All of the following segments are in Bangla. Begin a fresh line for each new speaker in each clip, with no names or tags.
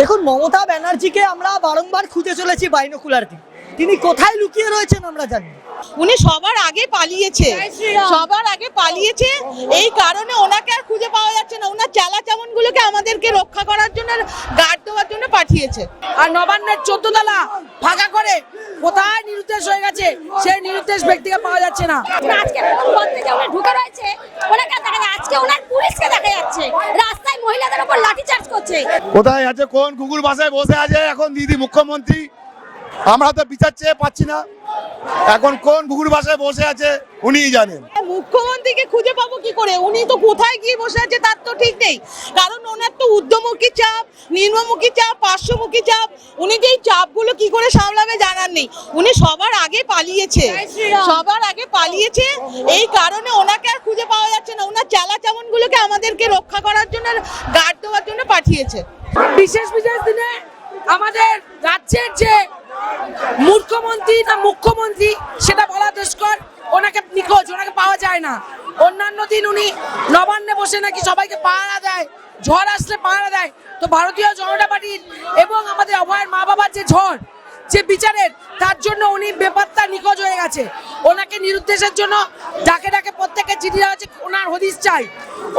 দেখুন মমতা ব্যানার্জিকে আমরা বারংবার খুঁজে চলেছি বাইনোকুলার দিয়ে। তিনি কোথায় লুকিয়ে রয়েছেন আমরা জানি
উনি সবার আগে পালিয়েছে। সবার আগে পালিয়েছে। এই কারণে ওনাকে আর খুঁজে পাওয়া যাচ্ছে না। ওনার চালা চামনগুলোকে আমাদেরকে রক্ষা করার জন্য পাঠিয়েছে।
আর নবান্নের চোদ্দ তলা ফাঁকা করে কোথায় নিরুদ্দেশ হয়ে গেছে সেই নিরুদ্দেশ ব্যক্তিকে পাওয়া যাচ্ছে না।
আজকে ঢুকে রয়েছে। ওনাকে দেখা যায়? আজকে ওনার পুলিশকে দেখা যাচ্ছে। রাস্তায় মহিলাদের উপর লাঠিচার্জ করছে।
কোথায় আছে কোন কুকুর বাসায় বসে আছে এখন দিদি মুখ্যমন্ত্রী? আমরা তো বিচার চেয়ে পাচ্ছি না। এখন কোন কুকুর বাসায় বসে আছে উনিই জানেন।
মুখ্যমন্ত্রীকে খুঁজে পাবো কি করে? উনি তো কোথায় গিয়ে বসে আছে তার তো ঠিক নেই। কারণ ওনার তো ঊর্ধ্বমুখী চাপ নিম্নমুখী চাপ পার্শ্বমুখী চাপ। উনি যে এই চাপগুলো কি করে সামলাবে জানার নেই। উনি সবার আগে পালিয়েছে। সবার আগে পালিয়েছে। এই কারণে ওনাকে আর খুঁজে পাওয়া যাচ্ছে না। ওনার চালা চামনগুলোকে আমাদেরকে রক্ষা করার জন্য গার্ড দেওয়ার জন্য পাঠিয়েছে।
বিশেষ বিশেষ দিনে আমাদের রাজ্যের যে মুখ্যমন্ত্রী না মুখ্যমন্ত্রী, সেটা বলা দুষ্কর। ওনাকে নিখোঁজ, ওনাকে পাওয়া যায় না। অন্যান্য দিন উনি নবান্নে বসে নাকি সবাইকে পাহারা দেয়, ঝড় আসলে পাহারা দেয়। তো ভারতীয় জনতা পার্টির এবং আমাদের অভয়ের মা বাবার যে ঝড়, যে বিচারের, তার জন্য উনি বেপাত্তা নিখোঁজ হয়ে গেছে। ওনাকে নিরুদ্দেশের জন্য ডাকে ডাকে প্রত্যেকের চিঠি দেওয়া হচ্ছে, ওনার হদিস চাই।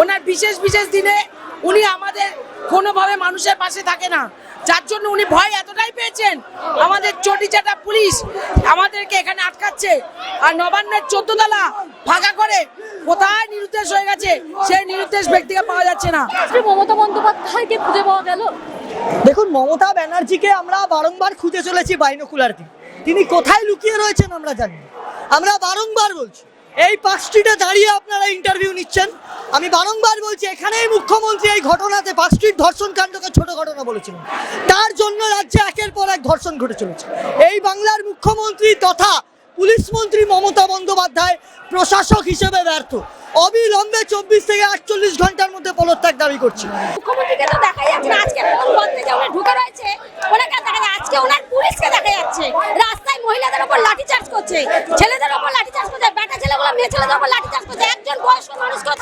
ওনার বিশেষ বিশেষ দিনে উনি আমাদের কোনোভাবে মানুষের পাশে থাকে না। যার জন্য উনি ভয় এতটাই পেয়েছেন। আমাদের চটিচাটা পুলিশ আমাদেরকে এখানে আটকাচ্ছে। আর নবান্নের চোদ্দতলা ফাঁকা করে কোথায় নিরুদ্দেশ হয়ে গেছে সেই নিরুদ্দেশ ব্যক্তিকে পাওয়া যাচ্ছে না।
মমতা বন্দ্যোপাধ্যায়কে খুঁজে পাওয়া গেল।
দেখুন মমতা ব্যানার্জিকে আমরা বারংবার খুঁজে চলেছি বাইনোকুলার দিয়ে। তিনি কোথায় লুকিয়ে রয়েছেন আমরা জানি আমরা বারংবার বলছি এই পাঁচটিটা দাঁড়িয়ে আপনারা ইন্টারভিউ নিচ্ছেন। আমি বারংবার বলছি, এখানেই মুখ্যমন্ত্রী এই ঘটনাতে স্ট্রিট ধর্ষণ কাণ্ডকে ছোট ঘটনা বলেছিলেন তার জন্য রাজ্যে একের পর এক ধর্ষণ ঘটে চলেছে। এই বাংলার মুখ্যমন্ত্রী তথা পুলিশ মন্ত্রী মমতা বন্দ্যোপাধ্যায় প্রশাসক হিসেবে ব্যর্থ। অবিলম্বে চব্বিশ থেকে আটচল্লিশ ঘণ্টার মধ্যে পদত্যাগ দাবি করছি।
মুখ্যমন্ত্রীকে তো দেখা যাচ্ছে আজকে মন্ত্রী ঢুকে রয়েছে। পুলিশকে দেখা যাচ্ছে। রাস্তায় মহিলাদের উপর লাঠিচার্জ করছে, ছেলেদের উপর লাঠিচার্জ করছে, বেটা ছেলেগুলো, মেয়ে ছেলেদের উপর লাঠিচার্জ করছে। একজন বয়স্ক মানুষকেও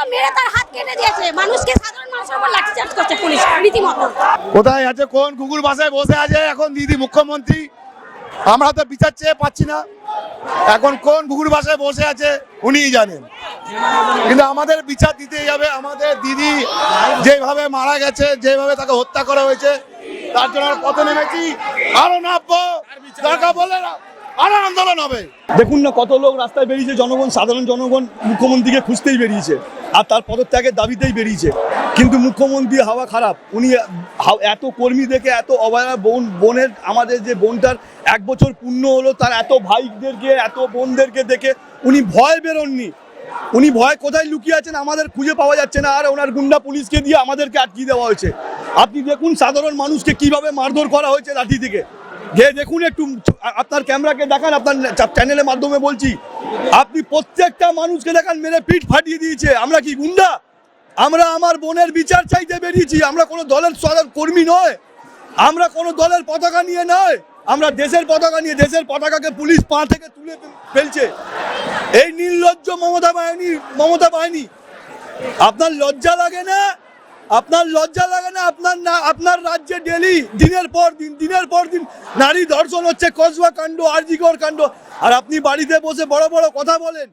ছাড়েনি মেরে তার হাত কেটে দিয়েছে। মানুষকে সাধারণ মানুষের উপর লাঠিচার্জ করছে পুলিশ রীতিমতো।
কোথায় আছে? কোন কুকুর বাসায় বসে আছে? এখন দিদি মুখ্যমন্ত্রী। আমরা তো বিচার চেয়ে পাচ্ছি না। এখন কোন কুকুর বাসায় বসে আছে উনিই জানেন। কিন্তু আমাদের বিচার দিতেই যাবে আমাদের দিদি যেভাবে মারা গেছে যেভাবে তাকে হত্যা করা হয়েছে তার জন্য পথে নেমেছি। আরও নামবো দরকার বলে না আরও আন্দোলন হবে।
দেখুন না কত লোক রাস্তায় বেরিয়েছে। জনগণ সাধারণ জনগণ মুখ্যমন্ত্রীকে খুঁজতেই বেরিয়েছে। আর তার পদত্যাগের দাবিতেই বেরিয়েছে। কিন্তু মুখ্যমন্ত্রী হাওয়া খারাপ। উনি এত কর্মী দেখে, এত অবহেলা বোন, বোনের, আমাদের যে বোনটার এক বছর পূর্ণ হলো, তার এত ভাইদেরকে, এত বোনদেরকে দেখে উনি ভয় বেরোননি। উনি ভয় কোথায় লুকিয়ে আছেন আমাদের খুঁজে পাওয়া যাচ্ছে না, আর ওনার গুন্ডা পুলিশকে দিয়ে আমাদেরকে আটকিয়ে দেওয়া হয়েছে। আপনি দেখুন সাধারণ মানুষকে কীভাবে মারধর করা হয়েছে লাঠি থেকে। দেখুন একটু, আপনার ক্যামেরাকে দেখান, আপনার চ্যানেলের মাধ্যমে বলছি। আপনি প্রত্যেকটা মানুষকে দেখান, মেরে পিঠ ফাটিয়ে দিয়েছে। আমরা কি গুন্ডা? আমরা আমার বোনের বিচার চাইতে বেরিয়েছি। আমরা কোনো দলের সদর কর্মী নয়। আমরা কোনো দলের পতাকা নিয়ে নয়। আমরা দেশের পতাকা নিয়ে, দেশের পতাকাকে পুলিশ পা থেকে তুলে ফেলছে। এই নির্লজ্জ মমতা বাহিনী মমতা বাহিনী, আপনার লজ্জা লাগে না? আপনার লজ্জা লাগে না? আপনার না, আপনার রাজ্যে ডেলি, দিনের পর দিন, দিনের পর দিন নারী ধর্ষণ হচ্ছে কসবা কাণ্ড আরজিগর কাণ্ড। আর আপনি বাড়িতে বসে বড় বড় কথা বলেন।